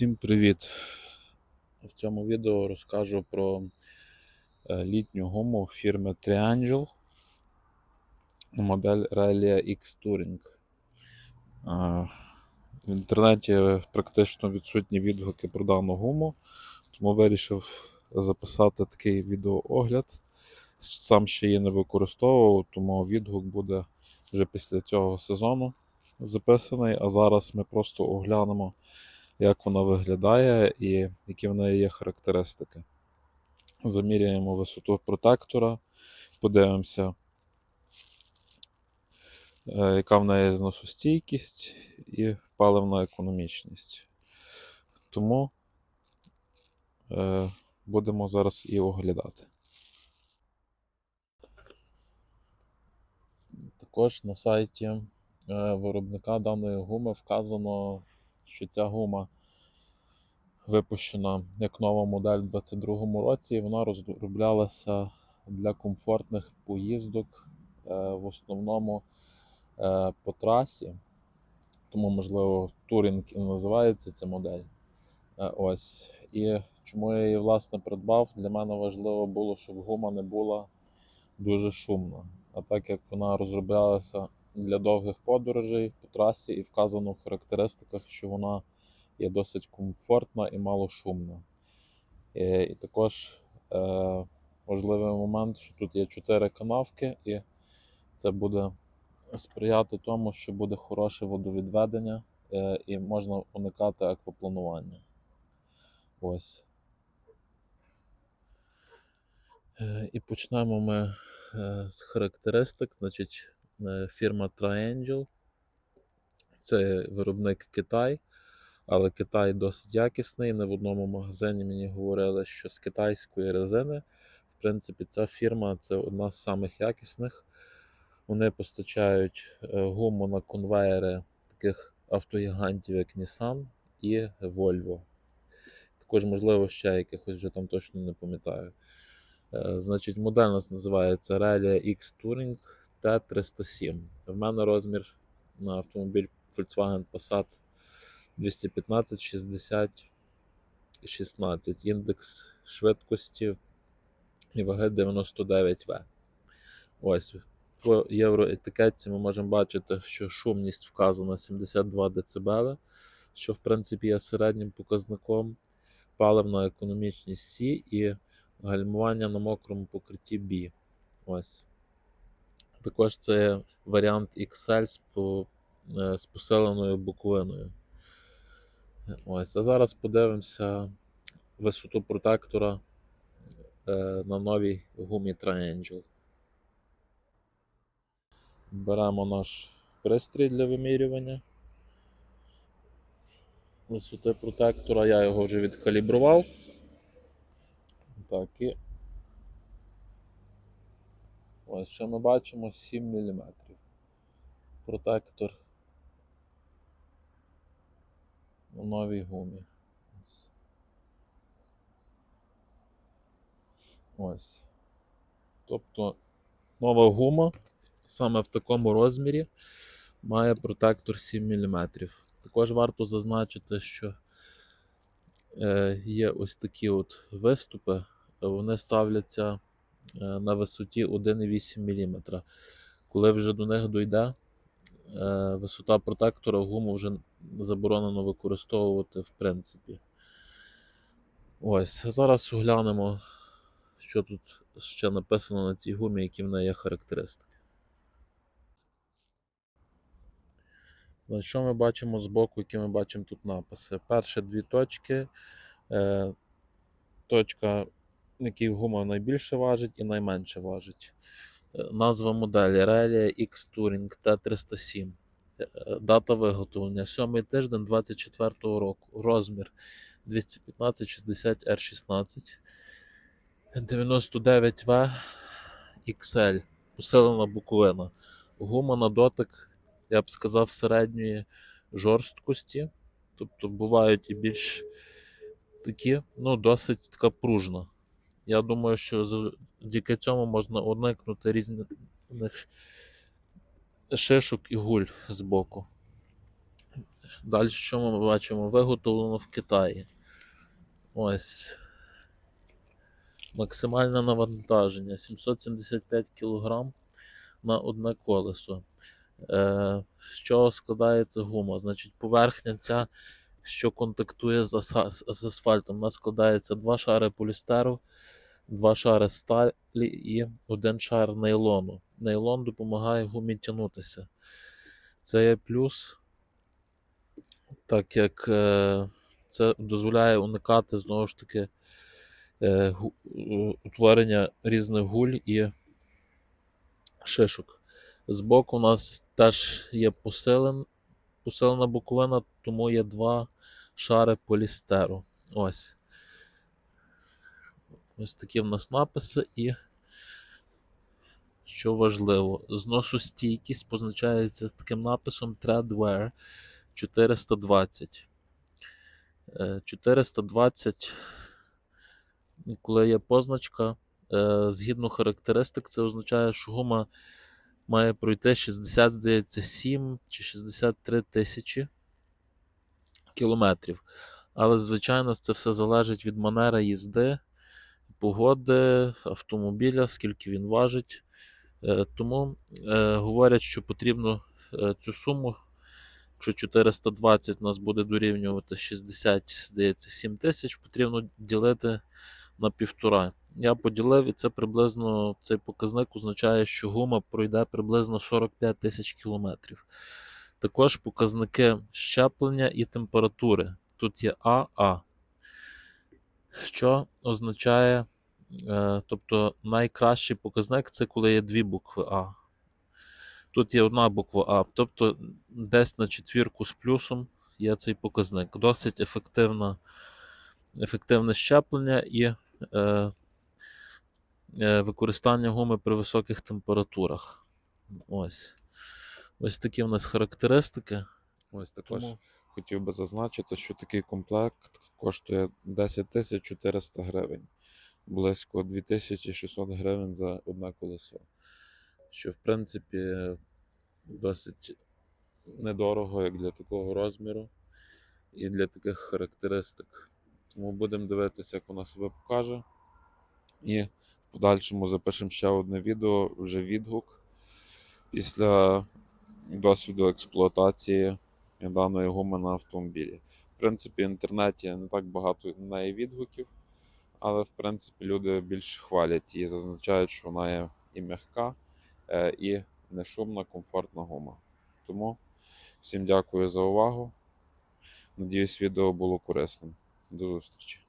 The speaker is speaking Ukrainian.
Всім привіт! В цьому відео розкажу про е, літню гуму фірми Triangel модель Relia X Touring. В інтернеті практично відсутні відгуки про дану гуму, тому вирішив записати такий відеоогляд. Сам ще її не використовував, тому відгук буде вже після цього сезону записаний. А зараз ми просто оглянемо як вона виглядає і які в неї є характеристики. Заміряємо висоту протектора, подивимося, е, яка в неї зносостійкість і паливна економічність. Тому е, будемо зараз і оглядати. Також на сайті е, виробника даної гуми вказано що ця гума випущена як нова модель у 2022 році, і вона розроблялася для комфортних поїздок е, в основному е, по трасі. Тому, можливо, туринг і називається ця модель. Е, Ось. І чому я її власне придбав? Для мене важливо було, щоб гума не була дуже шумна. А так як вона розроблялася для довгих подорожей по трасі і вказано в характеристиках, що вона є досить комфортна і малошумна. І, і також е, важливий момент, що тут є 4 канавки, і це буде сприяти тому, що буде хороше водовідведення е, і можна уникати аквапланування. Ось. Е, і почнемо ми е, з характеристик. Значить, е, фірма Triangel. Це виробник Китай, але Китай досить якісний. Не в одному магазині мені говорили, що з китайської резини. В принципі, ця фірма це одна з самих якісних. Вони постачають е, гуму на конвеєри таких автогігантів, як Nissan і Volvo. Також, можливо, ще якихось вже там точно не пам'ятаю. Е, Значить, модель у нас називається Relia X Touring T307. В мене розмір на автомобіль Volkswagen Passat 215 60 16. Індекс швидкості і ваги 99В. Ось. По євроетикетці ми можемо бачити, що шумність вказана 72 дБ, що в принципі є середнім показником. Паливна економічність C і гальмування на мокрому покритті B. Ось. Також це варіант XL з, по, е, з посиленою буковиною. Ось. А зараз подивимося висоту протектора е, на новій гумі Triangel. Беремо наш пристрій для вимірювання. Висоти протектора, я його вже відкалібрував. Так, і ось що ми бачимо 7 мм. Протектор у новій гумі. Ось. Тобто нова гума саме в такому розмірі має протектор 7 мм. Також варто зазначити, що е, є ось такі от виступи, вони ставляться на висоті 1,8 мм. Коли вже до них дойде, е, висота протектора гуму вже заборонено використовувати в принципі. Ось, зараз оглянемо, що тут ще написано на цій гумі, які в неї є характеристики. Що ми бачимо з боку, які ми бачимо тут написи? Перші дві точки. Е, точка, на якій гума найбільше важить і найменше важить. Е, назва моделі Relia X Touring T307. Е, Дата виготовлення 7 тиждень 24 року. Розмір 215 60 R16. 99V XL. Посилена буковина. Гума на дотик, я б сказав, середньої жорсткості. Тобто бувають і більш такі, ну, досить така пружна. Я думаю, що завдяки цьому можна уникнути різних шишок і гуль з боку. Далі що ми бачимо? Виготовлено в Китаї. Ось. Максимальне навантаження 775 кг на одне колесо. Е, з чого складається гума? Значить, поверхня ця, що контактує з, асфальтом, вона складається два шари полістеру, два шари сталі і один шар нейлону. Нейлон допомагає гумі тягнутися. Це є плюс, так як е, це дозволяє уникати знову ж таки е, утворення різних гуль і шишок. Збоку у нас теж є посилен, посилена боковина, тому є два шари полістеру. Ось. Ось такі в нас написи і. Що важливо, зносостійкість позначається таким написом Threadwear 420. Е, 420, коли є позначка, е, згідно характеристик, це означає, що гума має пройти 60, здається, 7 чи 63 тисячі кілометрів. Але, звичайно, це все залежить від манери їзди, погоди, автомобіля, скільки він важить. Е, Тому е, говорять, що потрібно е, цю суму, якщо 420 нас буде дорівнювати 60, здається, 7 тисяч, потрібно ділити на півтора. Я поділив, і це приблизно цей показник означає, що гума пройде приблизно 45 тисяч кілометрів. Також показники щеплення і температури. Тут є АА, що означає, е, тобто найкращий показник це коли є дві букви А. Тут є одна буква А, тобто десь на четвірку з плюсом є цей показник. Досить ефективна, ефективне щеплення і е, е, використання гуми при високих температурах. Ось. Ось такі в нас характеристики. Ось також Тому хотів би зазначити, що такий комплект коштує 10 400 гривень, близько 2600 гривень за одне колесо. Що, в принципі, досить недорого, як для такого розміру і для таких характеристик. Тому будемо дивитися, як вона себе покаже. І в подальшому запишемо ще одне відео, вже відгук після досвіду експлуатації даної гуми на автомобілі. В принципі, в інтернеті не так багато на неї відгуків, але в принципі люди більш хвалять і зазначають, що вона є і м'яка, е, і не шумна, комфортна гума. Тому всім дякую за увагу. Надіюсь, відео було корисним. До зустрічі.